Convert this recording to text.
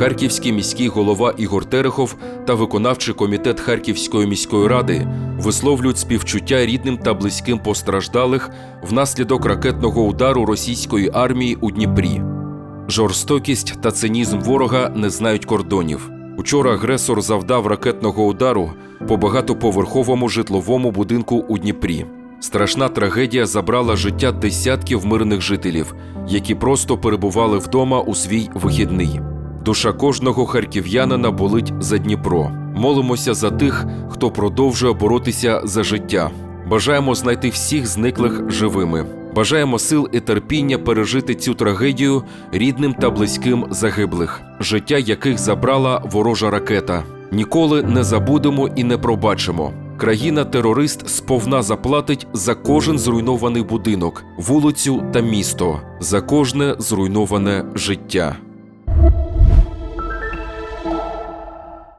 Харківський міський голова Ігор Терехов та виконавчий комітет Харківської міської ради висловлюють співчуття рідним та близьким постраждалих внаслідок ракетного удару російської армії у Дніпрі. Жорстокість та цинізм ворога не знають кордонів. Учора агресор завдав ракетного удару по багатоповерховому житловому будинку у Дніпрі. Страшна трагедія забрала життя десятків мирних жителів, які просто перебували вдома у свій вихідний. Душа кожного харків'янина болить за Дніпро. Молимося за тих, хто продовжує боротися за життя. Бажаємо знайти всіх зниклих живими. Бажаємо сил і терпіння пережити цю трагедію рідним та близьким загиблих, життя яких забрала ворожа ракета. Ніколи не забудемо і не пробачимо. Країна-терорист сповна заплатить за кожен зруйнований будинок, вулицю та місто, за кожне зруйноване життя.